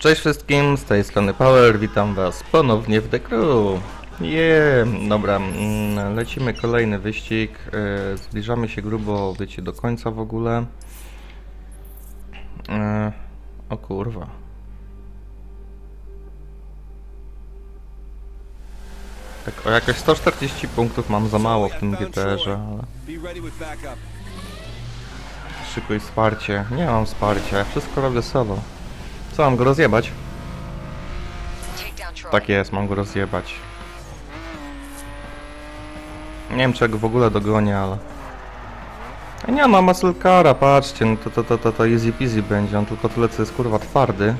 Cześć wszystkim, z tej strony Power, witam was ponownie w The Crew. Yeah, dobra, mm, lecimy kolejny wyścig, e, zbliżamy się grubo, wiecie, do końca w ogóle. E, o kurwa. Tak, o jakieś 140 punktów mam za mało w tym GTR-ze, ale... Szykuj wsparcie. Nie mam wsparcia, wszystko robię solo. Co, mam go rozjebać? Tak jest, mam go rozjebać. Nie wiem, czy ja go w ogóle dogonię, ale... A nie, ma muscle cara, patrzcie, no to, to, to, to, to easy peasy będzie, on tylko tyle, co jest kurwa twardy.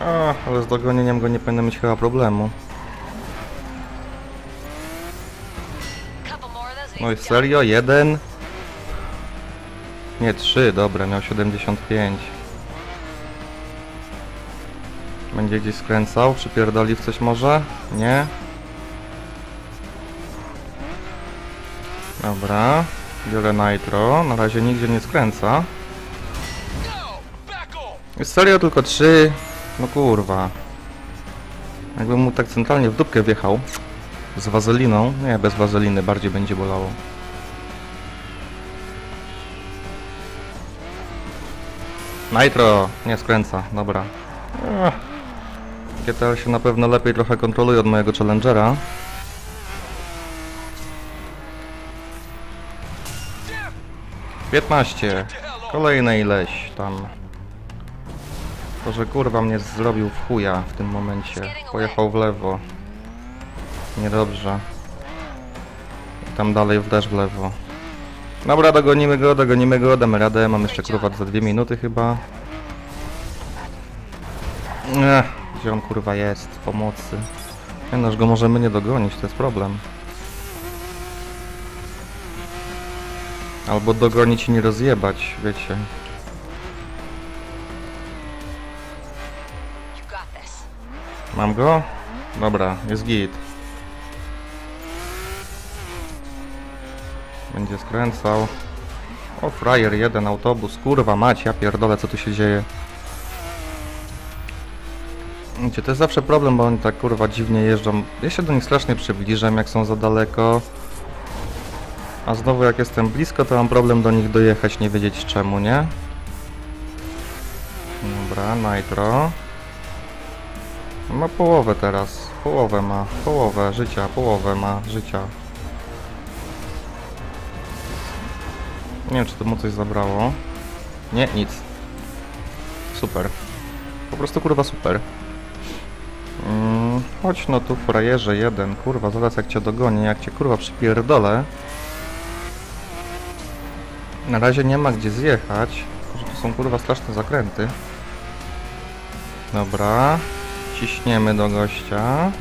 A, ale z dogonieniem go nie powinno mieć chyba problemu. No i serio? Jeden? Nie, trzy, dobra, miał 75. Będzie gdzieś skręcał? Przypierdoli w coś może? Nie? Dobra, biorę nitro, na razie nigdzie nie skręca. Jest serio tylko trzy? No kurwa. Jakbym mu tak centralnie w dupkę wjechał. Z wazeliną? Nie, bez wazeliny bardziej będzie bolało. Nitro! Nie skręca, dobra. Ech. GTR się na pewno lepiej trochę kontroluje od mojego Challengera. Piętnaście. Kolejne ileś tam. To, że kurwa mnie zrobił w chuja w tym momencie. Pojechał w lewo. Niedobrze. I tam dalej deszcz w lewo. Dobra, dogonimy go, dogonimy go, damy radę. Mam jeszcze kurwa za dwie minuty chyba. Ech, gdzie on kurwa jest? Pomocy. Nie noż go możemy nie dogonić, to jest problem. Albo dogonić i nie rozjebać, wiecie. Mam go? Dobra, jest git. Będzie skręcał. O, frajer, jeden autobus. Kurwa mać, ja pierdolę, co tu się dzieje. Wiecie, to jest zawsze problem, bo oni tak kurwa dziwnie jeżdżą. Ja się do nich strasznie przybliżam, jak są za daleko. A znowu jak jestem blisko, to mam problem do nich dojechać, nie wiedzieć czemu, nie? Dobra, nitro. Ma połowę teraz. Połowę ma. Połowę życia. Połowę ma życia. Nie wiem, czy to mu coś zabrało. Nie, nic. Super. Po prostu kurwa super. Mm, chodź no tu frajerze jeden. Kurwa, zaraz jak cię dogonię, jak cię kurwa przypierdolę. Na razie nie ma gdzie zjechać. Tylko, że to są kurwa straszne zakręty. Dobra. Ciśniemy do gościa.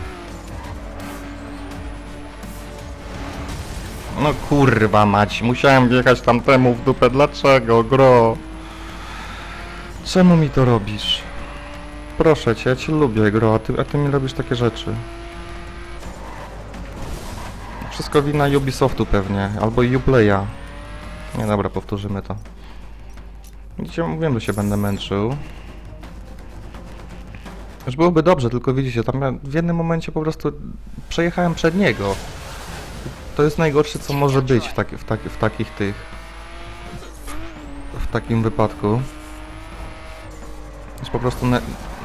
No kurwa mać, musiałem wjechać tamtemu w dupę. Dlaczego, gro? Czemu mi to robisz? Proszę cię, ja cię lubię, gro, a ty, a ty mi robisz takie rzeczy. Wszystko wina Ubisoftu pewnie, albo Uplaya. Nie, dobra, powtórzymy to. Widzicie, mówiłem, że się będę męczył. Już byłoby dobrze, tylko widzicie, tam ja w jednym momencie po prostu przejechałem przed niego. To jest najgorsze, co może być w, taki, w, taki, w takich tych... W takim wypadku. Jest po prostu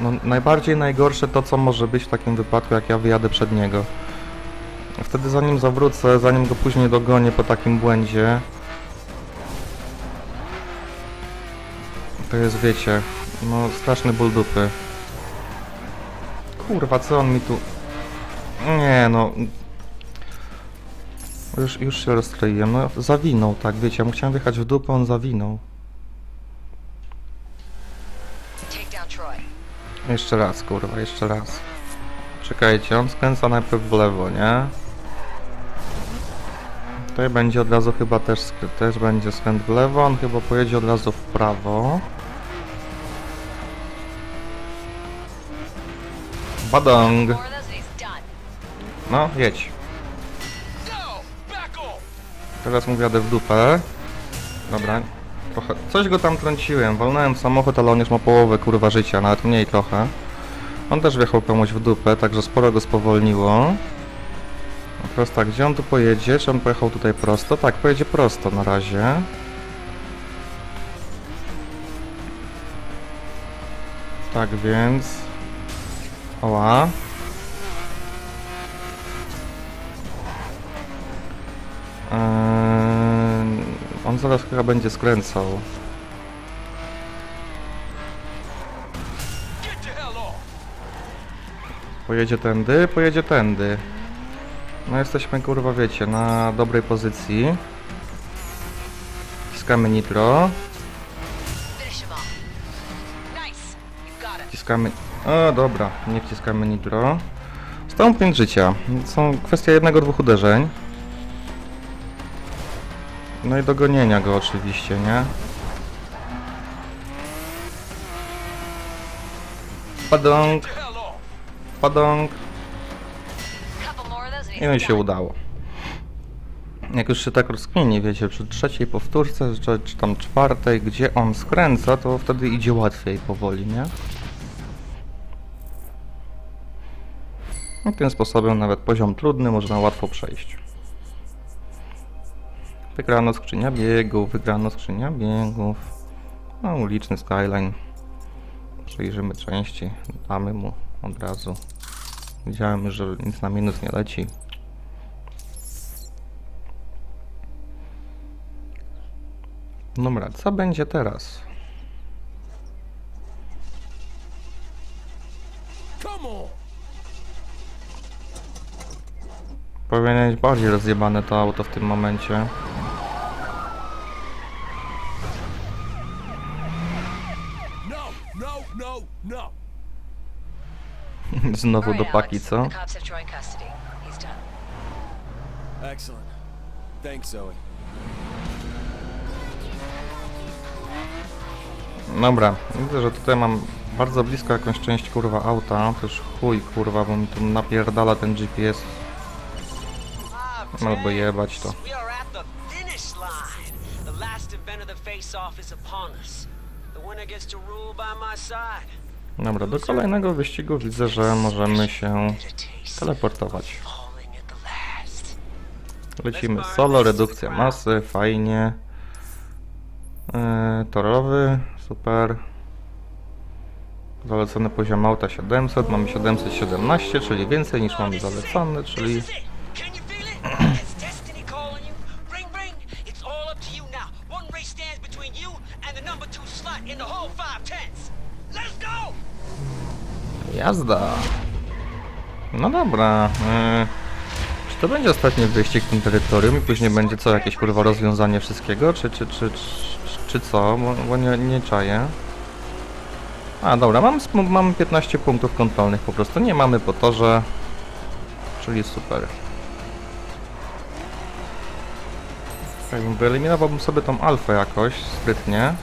no, najbardziej najgorsze to, co może być w takim wypadku, jak ja wyjadę przed niego. Wtedy zanim zawrócę, zanim go później dogonię po takim błędzie, to jest, wiecie, no straszny ból dupy. Kurwa, co on mi tu... Nie no... Już, już się rozstroiłem, no zawinął, tak, wiecie, ja mu chciałem wjechać w dupę, on zawinął. Jeszcze raz, kurwa, jeszcze raz. Czekajcie, on skręca najpierw w lewo, nie? Tutaj będzie od razu chyba też, też będzie skręt w lewo, on chyba pojedzie od razu w prawo. Badong! No, jedź. Teraz mu wjadę w dupę. Dobra. Trochę, coś go tam trąciłem, walnąłem w samochód, ale on już ma połowę kurwa życia, nawet mniej trochę. On też wjechał komuś w dupę, także sporo go spowolniło. A teraz tak, gdzie on tu pojedzie? Czy on pojechał tutaj prosto? Tak, pojedzie prosto na razie. Tak więc... Oła. Eee, zaraz chyba będzie skręcał. Pojedzie tędy, pojedzie tędy. No jesteśmy kurwa wiecie, na dobrej pozycji. Wciskamy nitro. Wciskamy... O dobra, nie wciskamy nitro. Stał 5 życia. Są kwestia jednego, dwóch uderzeń. No i dogonienia go oczywiście, nie? Those and I i he's się udało. Jak już się tak rozkmieni, wiecie, przy trzeciej powtórce, czy, czy tam czwartej, gdzie on skręca, to wtedy idzie łatwiej powoli, nie? I tym sposobem nawet poziom trudny można łatwo przejść. Wygrano skrzynia biegów, wygrano skrzynia biegów. No, uliczny skyline. Przejrzymy części, damy mu od razu. Widziałem, że nic na minus nie leci. Dobra, co będzie teraz? Powinien być bardziej rozjebane to auto w tym momencie. No, no, no, no! Znowu do paki, co? Excellent. Thanks, Zoe. Dobra, widzę, że tutaj mam bardzo blisko jakąś część kurwa auta. Też chuj kurwa, bo mi tu napierdala ten GPS. Albo jebać to. The winner gets to rule by my side. Dobra, do kolejnego wyścigu widzę, że możemy się teleportować. Lecimy solo, redukcja masy, fajnie. Yy, torowy, super. Zalecony poziom auta 700, mamy 717, czyli więcej niż mamy zalecony, czyli jazda. No dobra. Yy, czy to będzie ostatni wyścig w tym terytorium i później będzie co, jakieś kurwa rozwiązanie wszystkiego, czy, czy, czy, czy, czy co, bo, bo nie, nie czaję. A dobra, mam, mamy 15 punktów kontrolnych po prostu, nie mamy po torze, czyli super. Wyeliminowałbym sobie tą alfę jakoś, sprytnie.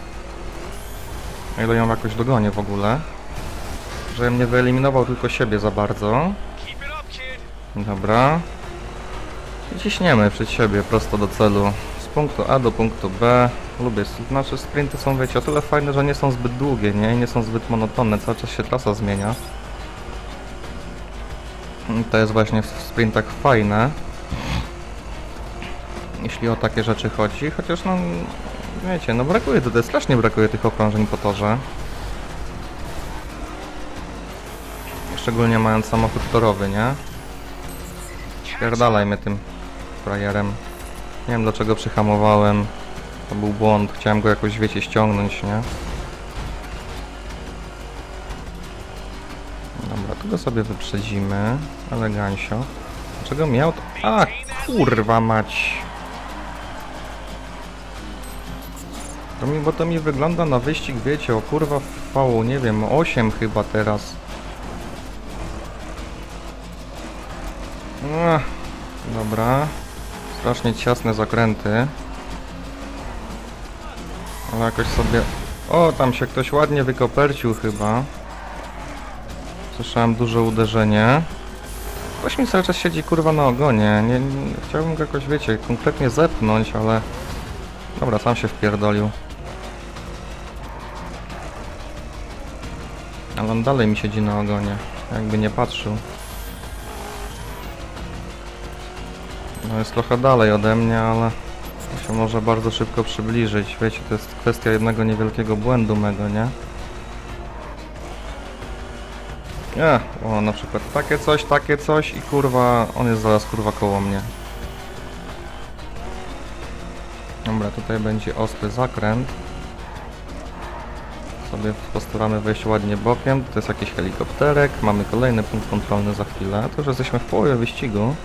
O ile ją jakoś dogonię w ogóle. Żebym nie wyeliminował tylko siebie za bardzo. Dobra. Ciśniemy przed siebie prosto do celu. Z punktu A do punktu B. Lubię, nasze sprinty są wiecie o tyle fajne, że nie są zbyt długie, nie? Nie są zbyt monotonne, cały czas się trasa zmienia. I to jest właśnie w sprintach fajne. Jeśli o takie rzeczy chodzi, chociaż no wiecie, no brakuje tutaj, strasznie brakuje tych okrążeń po torze. Szczególnie mając samochód torowy, nie? Pierdalaj tym frajerem. Nie wiem dlaczego przyhamowałem. To był błąd. Chciałem go jakoś, wiecie, ściągnąć, nie? Dobra, tu go sobie wyprzedzimy. Elegancio. Dlaczego miał to... A, kurwa mać! To mi, bo to mi wygląda na wyścig, wiecie, o kurwa V, nie wiem, 8 chyba teraz. Dobra. Strasznie ciasne zakręty. Ale jakoś sobie... O, tam się ktoś ładnie wykopercił chyba. Słyszałem duże uderzenie. Ktoś mi cały czas siedzi kurwa na ogonie. Nie, nie, chciałbym go jakoś, wiecie, konkretnie zepnąć, ale... Dobra, sam się wpierdolił. Ale on dalej mi siedzi na ogonie, jakby nie patrzył. No jest trochę dalej ode mnie, ale się może bardzo szybko przybliżyć. Wiecie, to jest kwestia jednego niewielkiego błędu mego, nie? Nie, o na przykład takie coś, takie coś i kurwa, on jest zaraz kurwa koło mnie. Dobra, tutaj będzie ostry zakręt. Sobie postaramy wejść ładnie bokiem. To jest jakiś helikopterek. Mamy kolejny punkt kontrolny za chwilę. To już jesteśmy w połowie wyścigu.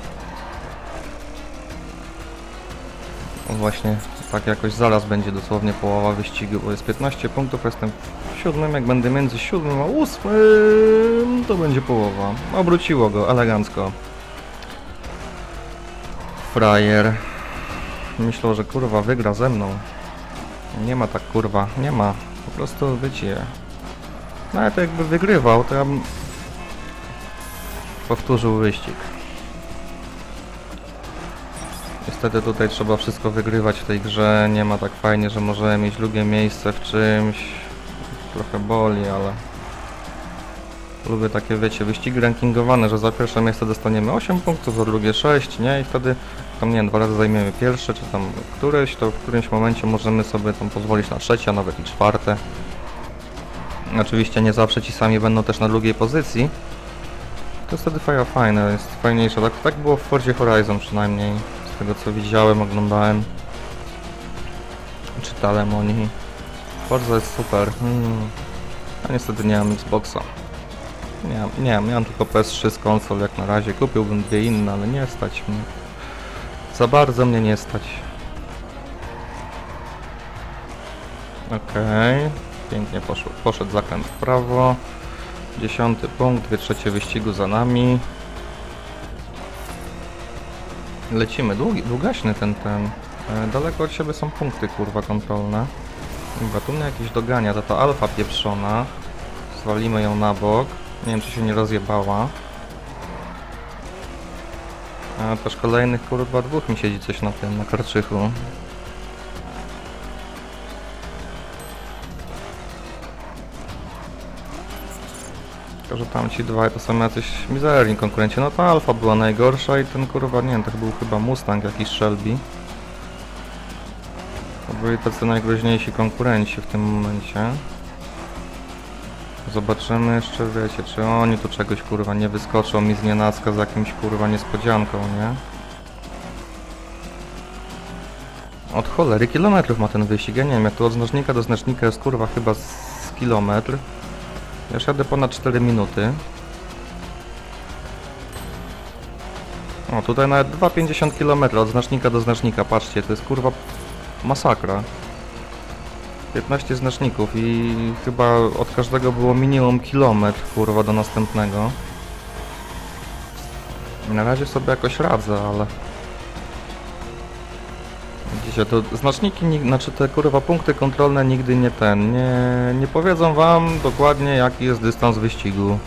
Właśnie, tak jakoś zaraz będzie dosłownie połowa wyścigu, bo jest 15 punktów, jestem siódmym, jak będę między siódmym a ósmym, to będzie połowa. Obróciło go, elegancko. Frajer. Myślał, że kurwa wygra ze mną. Nie ma tak kurwa, nie ma. Po prostu wiecie. Nawet jakby wygrywał, to ja bym powtórzył wyścig. Niestety tutaj trzeba wszystko wygrywać w tej grze. Nie ma tak fajnie, że możemy mieć drugie miejsce w czymś. Trochę boli, ale lubię takie, wiecie, wyścigi rankingowane, że za pierwsze miejsce dostaniemy 8 punktów, za drugie 6, nie? I wtedy tam, nie wiem, dwa razy zajmiemy pierwsze, czy tam któreś, to w którymś momencie możemy sobie tam pozwolić na trzecie, a nawet i czwarte. Oczywiście nie zawsze ci sami będą też na drugiej pozycji. To jest wtedy fajne, jest fajniejsze. Tak, tak było w Forzie Horizon przynajmniej. Z tego co widziałem, oglądałem. Czytałem o niej. Forza jest super. Hmm. A niestety nie mam Xboxa. Nie, mam- nie, miałem tylko PS3 z konsol jak na razie. Kupiłbym dwie inne, ale nie stać mnie. Za bardzo mnie nie stać. Okej. Pięknie poszło. Poszedł zakręt w prawo. Dziesiąty punkt, dwie trzecie wyścigu za nami. Lecimy. Długi, długaśny ten, ten. E, daleko od siebie są punkty, kurwa, kontrolne. Chyba tu mnie jakieś dogania, to to alfa pieprzona. Zwalimy ją na bok. Nie wiem, czy się nie rozjebała. A też kolejnych, kurwa, dwóch mi siedzi coś na tym, na karczychu. Że tam ci dwaj to są jacyś mizerni konkurenci. No ta alfa była najgorsza i ten kurwa, nie wiem, to był chyba Mustang jakiś Shelby. To byli tacy najgroźniejsi konkurenci w tym momencie. Zobaczymy jeszcze, wiecie, czy oni tu czegoś kurwa nie wyskoczą mi z nienacka z jakimś kurwa niespodzianką, nie? Od cholery kilometrów ma ten wyścig, ja nie wiem, jak tu od znacznika do znacznika jest kurwa chyba z kilometr. Ja już jadę ponad 4 minuty. O, tutaj nawet 2,50 km od znacznika do znacznika, patrzcie, to jest kurwa masakra. 15 znaczników i chyba od każdego było minimum kilometr, kurwa, do następnego. Na razie sobie jakoś radzę, ale... Widzicie, to znaczniki, znaczy te kurwa punkty kontrolne nigdy nie ten, nie, nie powiedzą wam dokładnie jaki jest dystans wyścigu.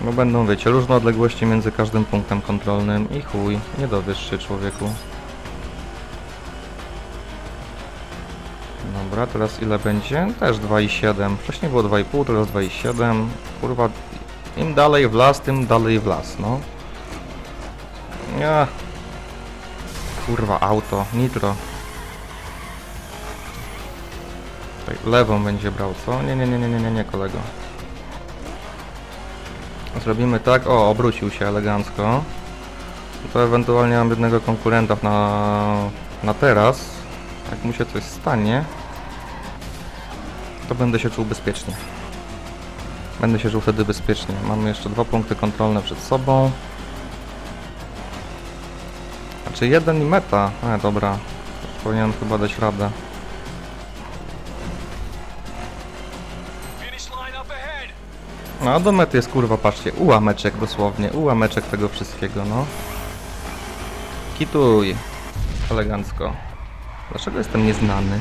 Bo będą, wiecie, różne odległości między każdym punktem kontrolnym i chuj, nie dowiesz się człowieku. Dobra, teraz ile będzie? Też 2,7. Wcześniej było 2,5, teraz 2,7. Kurwa, im dalej w las, tym dalej w las, no. Ja. Kurwa, auto, nitro. Tutaj lewą będzie brał, co? Nie, nie, nie, nie, nie, nie, nie, kolego. Zrobimy tak, o, obrócił się elegancko. To ewentualnie mam jednego konkurenta na, na teraz. Jak mu się coś stanie, to będę się czuł bezpiecznie. Będę się czuł wtedy bezpiecznie. Mamy jeszcze dwa punkty kontrolne przed sobą. Znaczy jeden i meta. E, dobra. Powinienem chyba dać radę. No a do mety jest kurwa, patrzcie, ułameczek dosłownie, ułameczek tego wszystkiego, no. Kituj. Elegancko. Dlaczego jestem nieznany?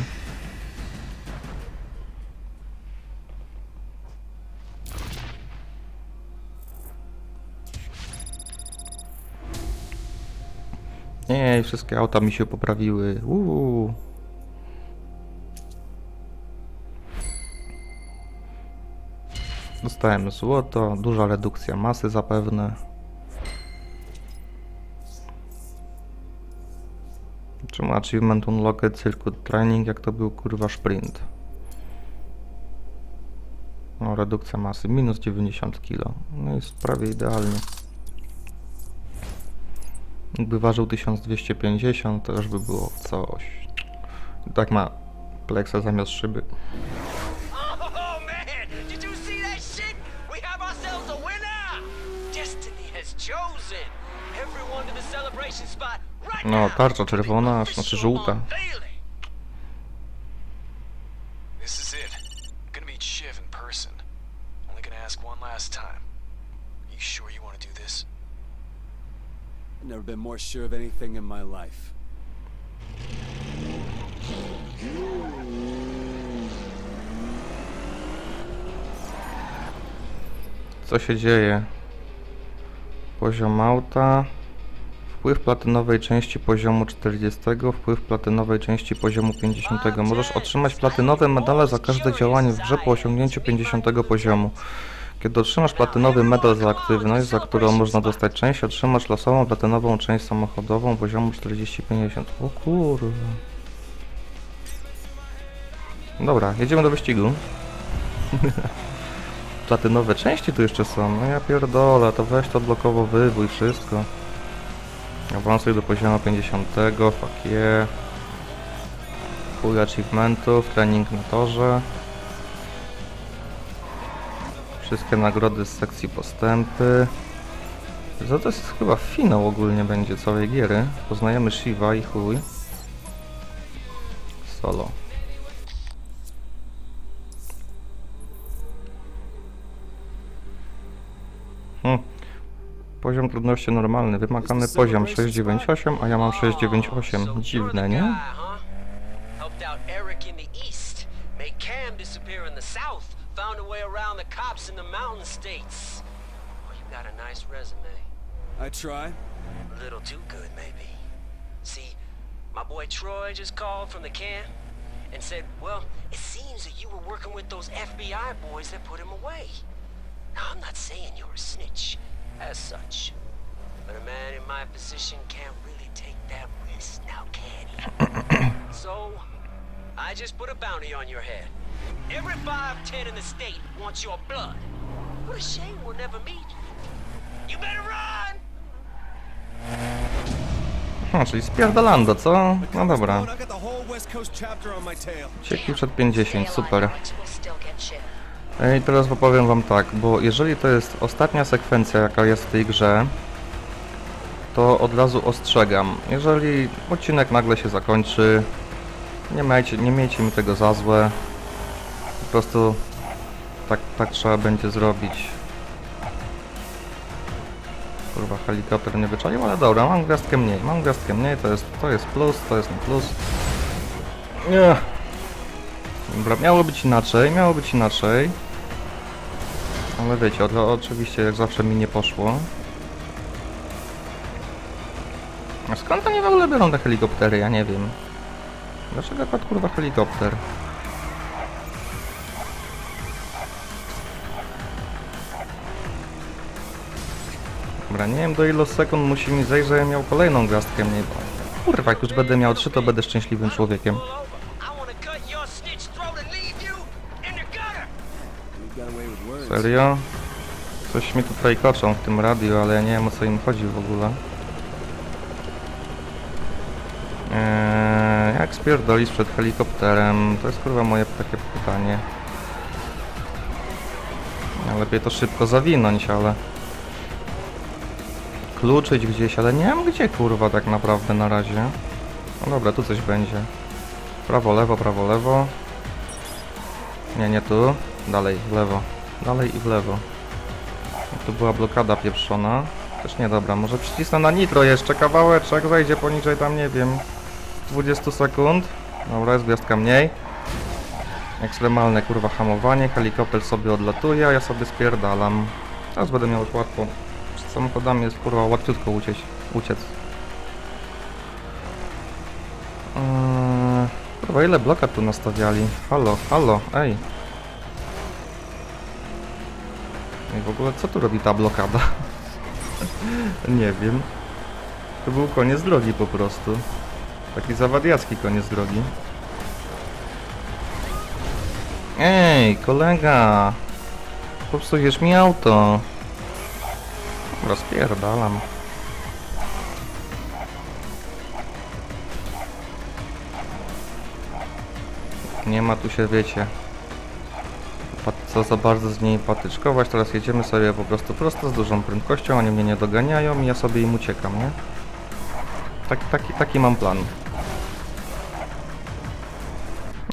Nie, wszystkie auta mi się poprawiły. Uuu. Dostałem złoto, duża redukcja masy zapewne. Czemu achievement unlocked circuit training, jak to był kurwa sprint? No, redukcja masy, minus 90 kg. No jest prawie idealnie. Jakby ważył 1250, to już by było coś. Tak ma pleksa zamiast szyby. Oh No, tarcza czerwona, the znaczy żółta. This is it. Gonna meet Shiv in person. Only gonna ask one last time. You sure you want to do this? Never been more sure of anything in my life. Co się dzieje? Poziom auta. Wpływ platynowej części poziomu 40, wpływ platynowej części poziomu 50. Możesz otrzymać platynowe medale za każde działanie w grze po osiągnięciu 50 poziomu. Kiedy otrzymasz platynowy medal za aktywność, za którą można dostać część, otrzymasz losową platynową część samochodową poziomu 40-50. O kurwa. Dobra, jedziemy do wyścigu. Platynowe części tu jeszcze są. No ja pierdolę, to weź to blokowo wybój wszystko. Awansuj do poziomu 50, fuck yeah. Chuj achievementów, trening na torze. Wszystkie nagrody z sekcji postępy. Za to jest chyba finał ogólnie będzie całej giery. Poznajemy Shiva i chuj. Solo. Hmm. Poziom trudności normalny, wymagany poziom 698, a ja mam 698. Dziwne, nie? Helped out Eric in the east, made Cam disappear in the south, found a way around the cops in the mountain states. Well, you got a nice resume. I try. A little too good, maybe. See, my boy Troy just called from the camp and said, well, it seems that you were working with those FBI boys that put him away. Now, I'm not saying you're a snitch, as such. But a man in my position can't really take that risk now, can he? so, I just put a bounty on your head. Every 5'10 in the state wants your blood. What a shame we'll never meet. You better run! Hmm, czyli spierdalando, co? No dobra. Cieki przed 50, super. I teraz opowiem wam tak, bo jeżeli to jest ostatnia sekwencja, jaka jest w tej grze, to od razu ostrzegam. Jeżeli odcinek nagle się zakończy, nie miejcie, nie miejcie mi tego za złe. Po prostu tak, tak trzeba będzie zrobić. Kurwa, helikopter nie wyczaił, ale dobra, mam gwiazdkę mniej, mam gwiazdkę mniej, to jest, to jest plus, to jest na plus. Nie. Dobra, miało być inaczej, miało być inaczej. Ale wiecie, o, oczywiście jak zawsze mi nie poszło. A skąd oni w ogóle biorą te helikoptery? Ja nie wiem. Dlaczego akurat kurwa helikopter? Dobra, nie wiem do ilu sekund musi mi zejść, żebym miał kolejną gwiazdkę mniej. Kurwa, jak już będę miał trzy, to będę szczęśliwym człowiekiem. Serio? Coś mi tutaj koczą w tym radiu, ale ja nie wiem o co im chodzi w ogóle. Spierdolić przed helikopterem? To jest kurwa moje takie pytanie. No, lepiej to szybko zawinąć, ale... Kluczyć gdzieś, ale nie wiem gdzie kurwa tak naprawdę na razie. No dobra, tu coś będzie. Prawo, lewo, prawo, lewo. Nie, nie tu. Dalej, w lewo. Dalej i w lewo. Tu była blokada pieprzona. Też nie dobra, może przycisnę na nitro jeszcze kawałeczek, wejdzie poniżej tam, nie wiem, 20 sekund. Dobra, jest gwiazdka mniej. Ekstremalne kurwa hamowanie, helikopter sobie odlatuje, a ja sobie spierdalam. Teraz będę miał już łatwo. Z samochodami jest kurwa łatwiutko uciec. uciec. Eee, kurwa ile blokad tu nastawiali? Halo, halo, ej. I w ogóle co tu robi ta blokada? Nie wiem. To był koniec drogi po prostu. Taki zawadiacki koniec drogi. Ej, kolega! Popsujesz mi auto. Rozpierdalam. Nie ma tu się, wiecie, co za bardzo z niej patyczkować. Teraz jedziemy sobie po prostu prosto z dużą prędkością, oni mnie nie doganiają i ja sobie im uciekam, nie? Taki, taki, taki mam plan.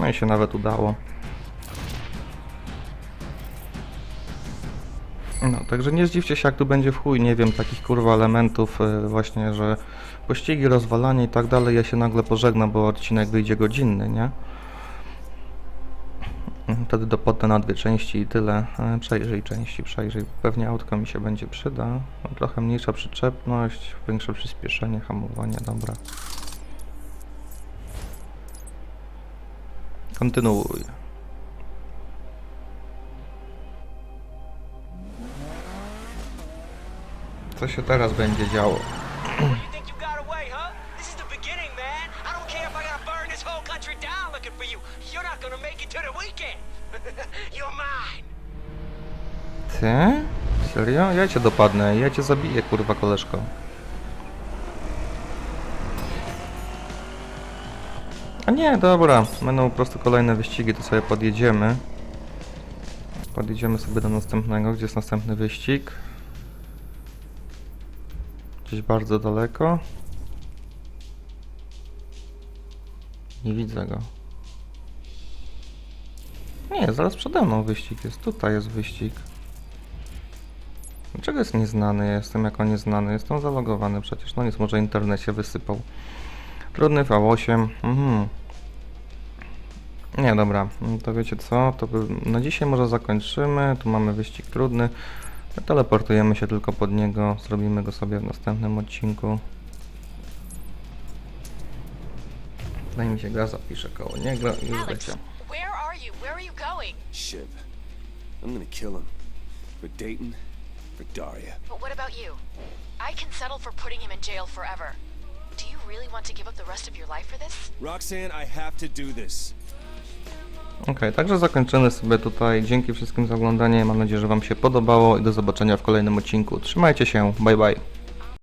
No i się nawet udało. No, także nie zdziwcie się, jak tu będzie w chuj, nie wiem, takich kurwa elementów y, właśnie, że pościgi, rozwalanie i tak dalej, ja się nagle pożegnam, bo odcinek wyjdzie godzinny, nie? Wtedy dopodnę na dwie części i tyle. E, Przejrzyj części, przejrzyj. Pewnie autko mi się będzie przyda. Trochę mniejsza przyczepność, większe przyspieszenie, hamowanie, dobra. Kontynuuj. Co się teraz będzie działo? Ty? Serio? Ja cię dopadnę, ja cię zabiję, kurwa koleżko. A nie, dobra, będą po prostu kolejne wyścigi, to sobie podjedziemy. Podjedziemy sobie do następnego, gdzie jest następny wyścig. Gdzieś bardzo daleko. Nie widzę go. Nie, zaraz przede mną wyścig jest. Tutaj jest wyścig. Dlaczego jest nieznany? Ja Jestem jako nieznany. Jestem zalogowany przecież. No nic, może internet się wysypał. Trudny V8. Mhm. Nie, dobra. No To wiecie co? To by... na dzisiaj może zakończymy. Tu mamy wyścig trudny. Teleportujemy się tylko pod niego. Zrobimy go sobie w następnym odcinku. Daj mi się gra, zapiszę koło niego i już Alex, lecie. where are you? Where are you going? Shiv. I'm gonna kill him. For Dayton, for Daria. But what about you? I can settle for putting him in jail forever. Really want to give up the rest of your life for this? Roxanne, I have to do this. Okej, także zakończymy sobie tutaj. Dzięki wszystkim za oglądanie. Mam nadzieję, że Wam się podobało i do zobaczenia w kolejnym odcinku. Trzymajcie się, bye bye.